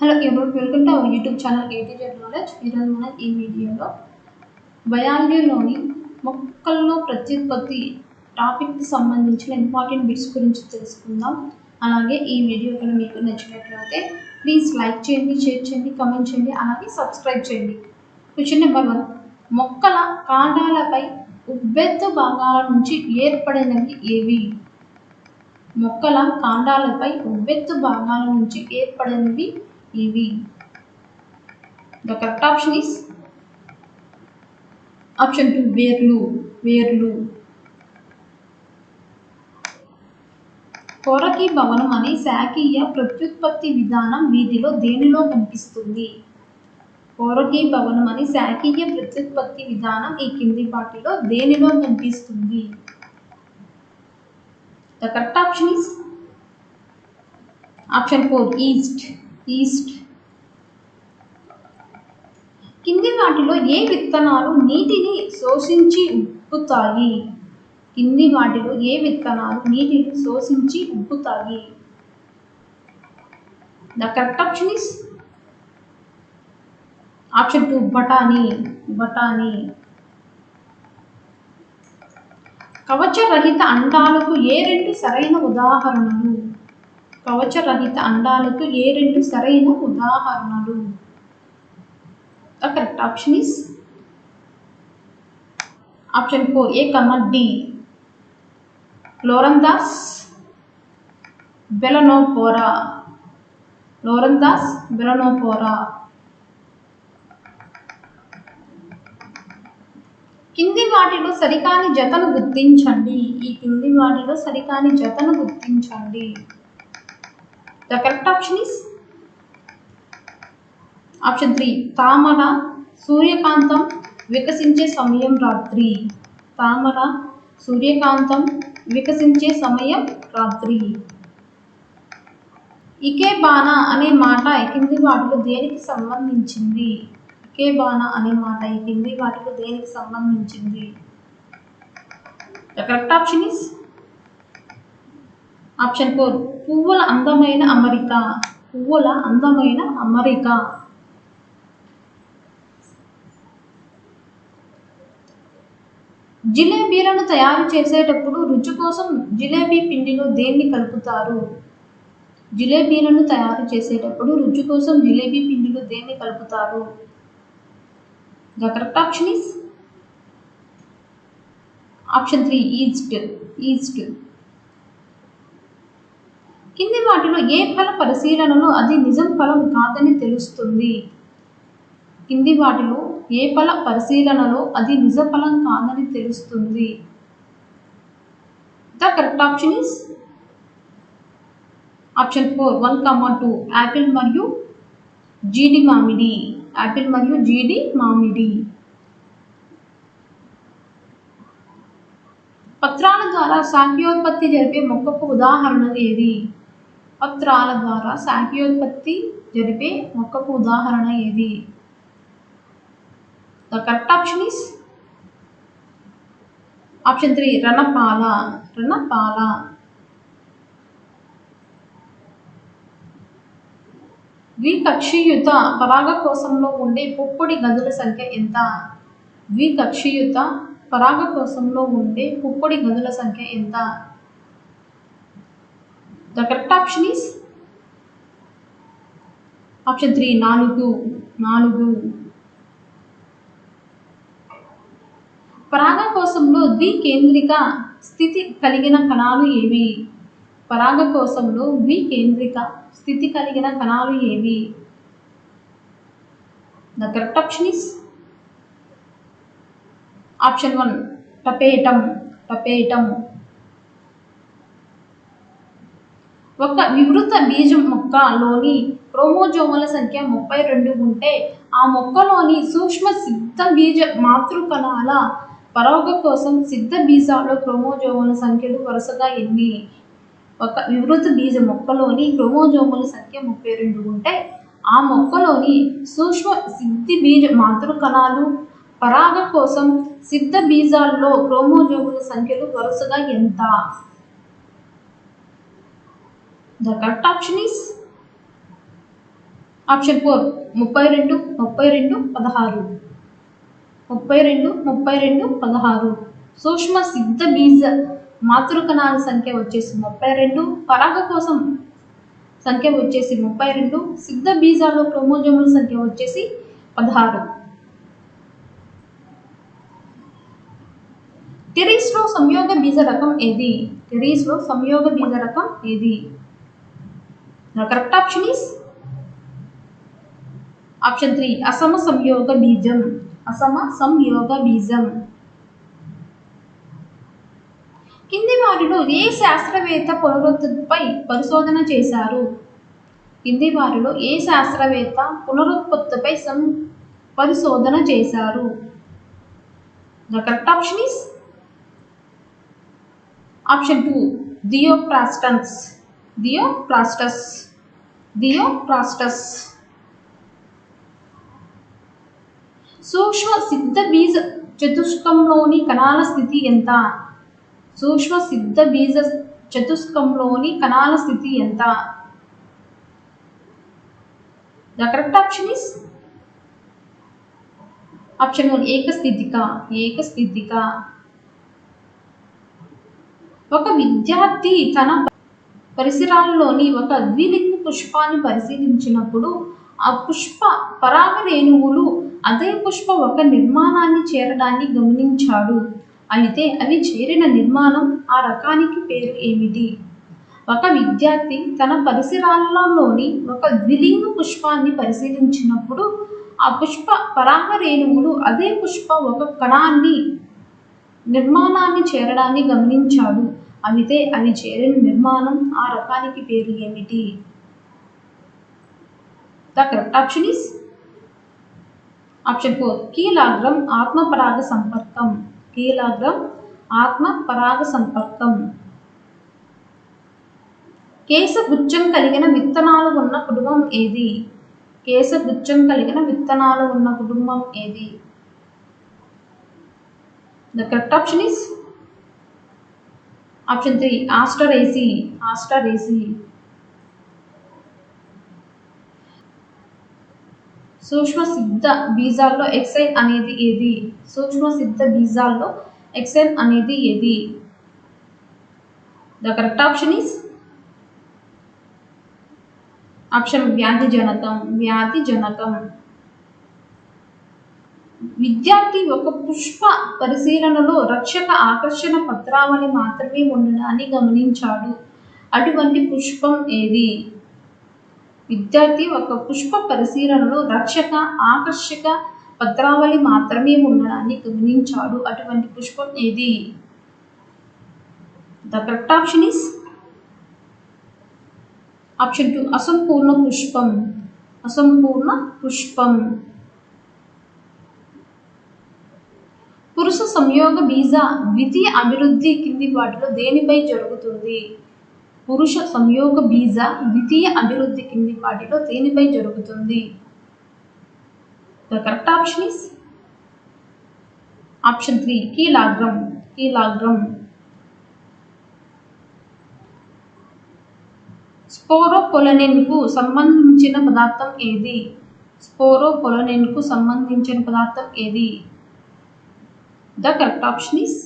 Hello ఎవరు? Welcome to our YouTube channel ATZ knowledge ఈరోజు మనం ఈ వీడియోలో బయాలజీలోని మొక్కల్లో ప్రత్యుత్పత్తి టాపిక్కి సంబంధించిన ఇంపార్టెంట్ బిట్స్ గురించి తెలుసుకుందాం. అలాగే ఈ వీడియో కనుక మీకు నచ్చినట్లయితే ప్లీజ్ లైక్ చేయండి షేర్ చేయండి కమెంట్ చేయండి అలాగే సబ్స్క్రైబ్ చేయండి. Question number one. మొక్కల కాండాలపై ఉబ్బెత్తు భాగాల నుంచి ఏర్పడినవి ఏవి? మొక్కల కాండాలపై ఉబ్బెత్తు భాగాల నుంచి ఏర్పడినవి ఇవి the correct option is option two వేర్లు వేర్లు కొరకి భవనం అనే శాఖీయ ప్రత్యుత్పత్తి విధానం వీటిలో దేనిలో కనిపిస్తుంది? కొరకి భవనం అనే శాఖీయ ప్రత్యుత్పత్తి విధానం ఈ కింది వాటిలో దేనిలో కనిపిస్తుంది? The correct option is option four yeast yeast. కింది వాటిలో ఏ విత్తనాలు నీటిని శోషించి ఉబ్బుతాయి? కింది వాటిలో ఏ విత్తనాలు నీటిని శోషించి ఉబ్బుతాయి? The correct option is option two బఠానీ బఠానీ. కవచరహిత అండాలకు ఏ రెండు సరైన ఉదాహరణలు? కవచరహిత అండాలకు ఏ రెండు సరైన ఉదాహరణలు? The correct option is option four A comma D? లోరందాస్ బెలనోపోరా. లోరందాస్ బెలనోపోరా. కింది వాటిలో సరికాని జతను గుర్తించండి. ఈ కింది వాటిలో సరికాని జతను గుర్తించండి. The correct option is option three తామర సూర్యకాంతం వికసించే సమయం రాత్రి. తామర సూర్యకాంతం వికసించే సమయం రాత్రి. బాణ అనే మాట ఈ కింది వాటిలో దేనికి సంబంధించింది? ఇకేబానా అనే మాట ఈ కింది వాటిలో దేనికి సంబంధించింది? The correct option is option four పువ్వుల అందమైన అమరిక పువ్వుల అందమైన అమరిక. జిలేబీలను తయారు చేసేటప్పుడు రుచి కోసం జిలేబీ పిండిలో దేన్ని కలుపుతారు? జిలేబీలను తయారు చేసేటప్పుడు రుచి కోసం జిలేబీ పిండిలో దేన్ని కలుపుతారు? The correct option is option three yeast yeast కింది వాటిలో ఏ ఫల పరిశీలనలో అది నిజం ఫలం కాదని తెలుస్తుంది? కింది వాటిలో ఏ ఫల పరిశీలనలో అది నిజ ఫలం కాదని తెలుస్తుంది? The correct option is option four one comma two apple మరియు జీడి మామిడి. యాపిల్ మరియు జీడి మామిడి. పత్రాల ద్వారా సాంఖ్యోత్పత్తి జరిపే మొక్కకు ఉదాహరణలు ఏది? పత్రాల ద్వారా శాఖీయోత్పత్తి జరిపే మొక్కకు ఉదాహరణ ఏది? The correct option is option three రణపాల రణపాల ద్వికక్షియుత పరాగకోశంలో ఉండే పుప్పొడి గదుల సంఖ్య ఎంత? ద్వికక్షియుత పరాగకోశంలో ఉండే పుప్పొడి గదుల సంఖ్య ఎంత? The correct option is option three నాలుగు నాలుగు పరాగకోశంలో ద్వికేంద్రిక స్థితి కలిగిన కణాలు ఏవి? పరాగకోశంలో ద్వికేంద్రిక స్థితి కలిగిన కణాలు ఏవి? The correct option is option one tapetum tapetum. ఒక వివృత బీజం మొక్కలోని క్రోమోజోముల సంఖ్య ముప్పై రెండు ఉంటే ఆ మొక్కలోని సూక్ష్మ సిద్ధ బీజ మాతృకణాల పరోగ కోసం సిద్ధ బీజాల క్రోమోజోముల సంఖ్యలు వరుసగా ఎన్ని? ఒక వివృత బీజ మొక్కలోని క్రోమోజోముల సంఖ్య ముప్పై రెండు ఉంటే ఆ మొక్కలోని సూక్ష్మ సిద్ధి బీజ మాతృకణాలు పరాగ కోసం సిద్ధ బీజాల్లో క్రోమోజోముల సంఖ్యలు వరుసగా ఎంత? The correct option is option four ముప్పై రెండు ముప్పై రెండు పదహారు. ముప్పై రెండు ముప్పై రెండు పదహారు. సూక్ష్మ సిద్ధ బీజ మాతృకణాల సంఖ్య వచ్చేసి ముప్పై రెండు పరాగ కోసం సంఖ్య వచ్చేసి ముప్పై రెండు సిద్ధ బీజాలు క్రోమోజోముల సంఖ్య వచ్చేసి పదహారు. టెరీస్లో సంయోగ బీజ రకం ఏది? టెరీస్లో సంయోగ బీజ రకం ఏది? Correct option is option three అసమ సంయోగ బీజం అసమ సంయోగ బీజం కింది వారిలో ఏ శాస్త్రవేత్త పునరుత్పత్తిపై పరిశోధన చేశారు? కింది వారిలో ఏ శాస్త్రవేత్త పునరుత్పత్తిపై సం పరిశోధన చేశారు? The correct option is option two Theophrastus Theophrastus Theophrastus సూక్ష్మ సిద్ధ బీజ చతుష్కంలోని కణాల స్థితి ఎంత? సూక్ష్మ సిద్ధ బీజ చతుష్కంలోని కణాల స్థితి ఎంత? The correct option is option one ఏకస్థితిక ఏకస్థితిక. ఒక విద్యార్థి తన పరిసరాల్లోని ఒక ద్విలింగ పుష్పాన్ని పరిశీలించినప్పుడు ఆ పుష్ప పరాగ రేణువులు అదే పుష్ప ఒక నిర్మాణాన్ని చేరడాన్ని గమనించాడు. అయితే అవి చేరిన నిర్మాణం ఆ రకానికి పేరు ఏమిటి? ఒక విద్యార్థి తన పరిసరాలలోని ఒక ద్విలింగ పుష్పాన్ని పరిశీలించినప్పుడు ఆ పుష్ప పరాగ రేణువులు అదే పుష్ప ఒక కణాన్ని నిర్మాణాన్ని చేరడాన్ని గమనించాడు. అయితే అవి చేరిన నిర్మాణం ఆ రకానికి పేరు ఏమిటి? The correct option is option four కీలాగ్రం ఆత్మ పరాగ సంపర్కం కీలాగ్రం ఆత్మ పరాగ సంపర్కం కేశగుచ్చం కలిగిన విత్తనాలు ఉన్న కుటుంబం ఏది కేశగుచ్చం కలిగిన విత్తనాలు ఉన్న కుటుంబం ఏది the correct option is option three Asteraceae Asteraceae సూక్ష్మ సిద్ధ బీజాల్లో ఎక్సైన్ అనేది ఏది? సూక్ష్మ సిద్ధ బీజాల్లో ఎక్సైన్ అనేది ఏది? The correct option is? Option వ్యాధి జనకం వ్యాధి జనకం విద్యార్థి ఒక పుష్ప పరిశీలనలో రక్షక ఆకర్షణ పత్రావళి మాత్రమే ఉండడాన్ని గమనించాడు. అటువంటి పుష్పం ఏది? విద్యార్థి ఒక పుష్ప పరిశీలనలో రక్షక ఆకర్షక పత్రావళి మాత్రమే ఉండడాన్ని గమనించాడు. అటువంటి పుష్పం ఏది? The correct option is option two అసంపూర్ణ పుష్పం. అసంపూర్ణ పుష్పం. పురుష సంయోగ బీజ ద్వితీయ అభివృద్ధి కింది వాటిలో దేనిపై జరుగుతుంది? పురుష సంయోగ బీజ ద్వితీయ అభివృద్ధి కింది వాటిలో దేనిపై జరుగుతుంది? The correct option is option three కీలాగ్రం కీలాగ్రం స్పోరోపొలనెన్కు సంబంధించిన పదార్థం ఏది? స్పోరోపొలనెన్కు సంబంధించిన పదార్థం ఏది? The correct option is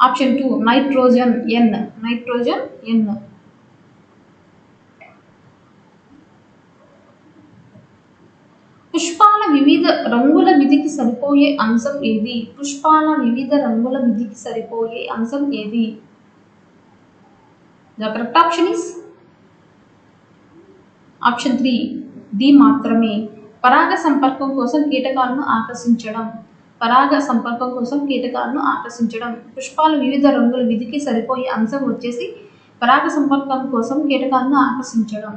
option two nitrogen N nitrogen N. పుష్పాల వివిధ రంగుల విధికి సరిపోయే అంశం ఏది? పుష్పాల వివిధ రంగుల విధికి సరిపోయే అంశం ఏది? The correct option is option three D మాత్రమే. పరాగ సంపర్కం కోసం కీటకాలను ఆకర్షించడం. పరాగ సంపర్కం కోసం కీటకాలను ఆకర్షించడం. పుష్పాలు వివిధ రంగుల విధికి సరిపోయే అంశం వచ్చేసి పరాగ సంపర్కం కోసం కీటకాలను ఆకర్షించడం.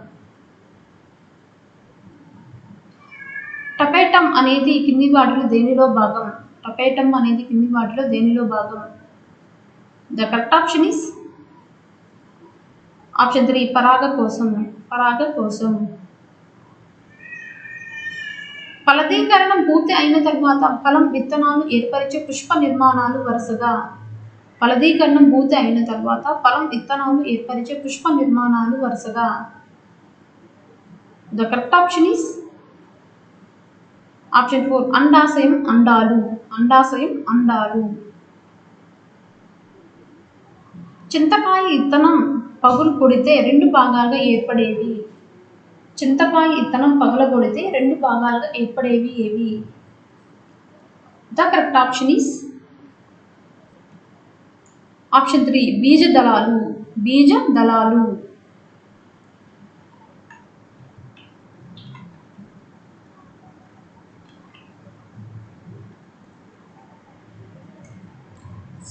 టపేటం అనేది కింది వాటిలో దేనిలో భాగం? టపేటం అనేది కింది వాటిలో దేనిలో భాగం? The correct option is option three పరాగ కోసం. పరాగ కోసం. ఫలదీకరణం పూర్తి అయిన తర్వాత ఫలం విత్తనాలు ఏర్పరిచే పుష్ప నిర్మాణాలు వరుసగా. ఫలదీకరణం పూర్తి అయిన తర్వాత ఫలం విత్తనాలు ఏర్పరిచే పుష్ప నిర్మాణాలు వరుసగా. The correct option is option four అండాశయం అండాలు. అండాశయం అండాలు. చింతకాయ ఇత్తనం పగులు కొడితే రెండు భాగాలుగా ఏర్పడేవి. చింతకాయ ఇత్తనం పగలగొడితే రెండు భాగాలుగా ఏర్పడేవి ఏవి? The correct option is option three బీజ దళాలు బీజ దళాలు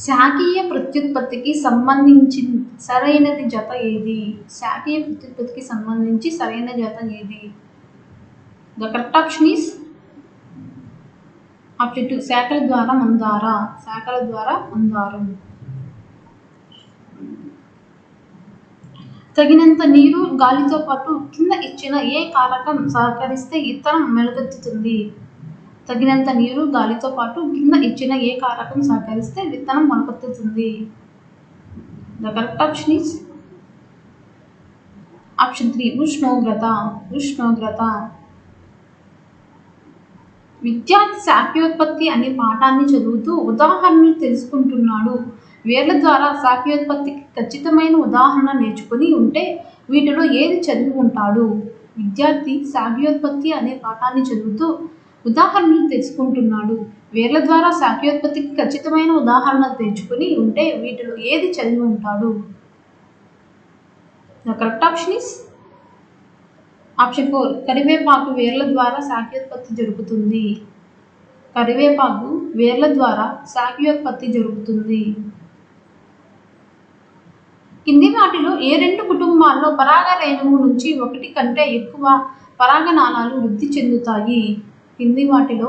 శాఖీయ ప్రత్యుత్పత్తికి సంబంధించి సరైనది జత ఏది? శాఖీయ ప్రత్యుత్పత్తికి సంబంధించి సరైన జత ఏది? The correct option is option two శాఖల ద్వారా మందార? శాఖల ద్వారా మందారం. తగినంత నీరు గాలితో పాటు కింద ఇచ్చిన ఏ కారకం సహకరిస్తే ఇతరం మెలుగెత్తుతుంది తగినంత నీరు గాలితో పాటు కింద ఇచ్చిన ఏ కారకం సహకరిస్తే విత్తనం మొలకెత్తుతుంది. The correct option is option three ఉష్ణోగ్రత ఉష్ణోగ్రత. విద్యార్థి శాఖ్యోత్పత్తి అనే పాఠాన్ని చదువుతూ ఉదాహరణలు తెలుసుకుంటున్నాడు. వేర్ల ద్వారా శాఖ్యోత్పత్తికి ఖచ్చితమైన ఉదాహరణ నేర్చుకుని ఉంటే వీటిలో ఏది చదువుకుంటాడు విద్యార్థి శాఖ్యోత్పత్తి అనే పాఠాన్ని చదువుతూ ఉదాహరణలు తెచ్చుకుంటున్నాడు. వేర్ల ద్వారా శాఖయోత్పత్తికి ఖచ్చితమైన ఉదాహరణ తెచ్చుకుని ఉంటే వీటిలో ఏది చదివి ఉంటాడు? The correct option is option four. కరివేపాకు వేర్ల ద్వారా శాఖయోత్పత్తి జరుగుతుంది. కరివేపాకు వేర్ల ద్వారా శాఖయోత్పత్తి జరుగుతుంది. కింది వాటిలో ఏ రెండు కుటుంబాల్లో పరాగ రేణువు నుంచి ఒకటి కంటే ఎక్కువ పరాగనాళాలు వృద్ధి చెందుతాయి? కింది వాటిలో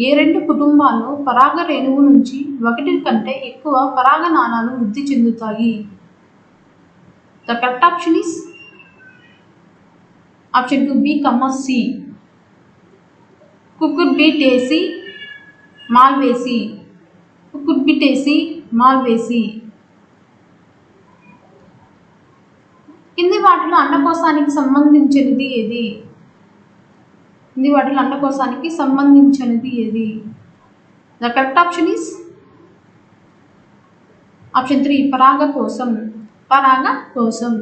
ఏ రెండు కుటుంబాల్లో పరాగ రేణువు నుంచి ఒకటి కంటే ఎక్కువ పరాగ నాణాలు వృద్ధి చెందుతాయి. The correct option is option two B comma C. కుకుడ్ బీటేసి మాల్వేసి. కుకుడ్ బీటేసి మాల్వేసి. కింది వాటిలో అండకోశానికి సంబంధించినది ఏది? ఇది వాటిలో అండకోశానికి సంబంధించినది ఏది? The correct option is option three పరాగ కోసం పరాగ కోసం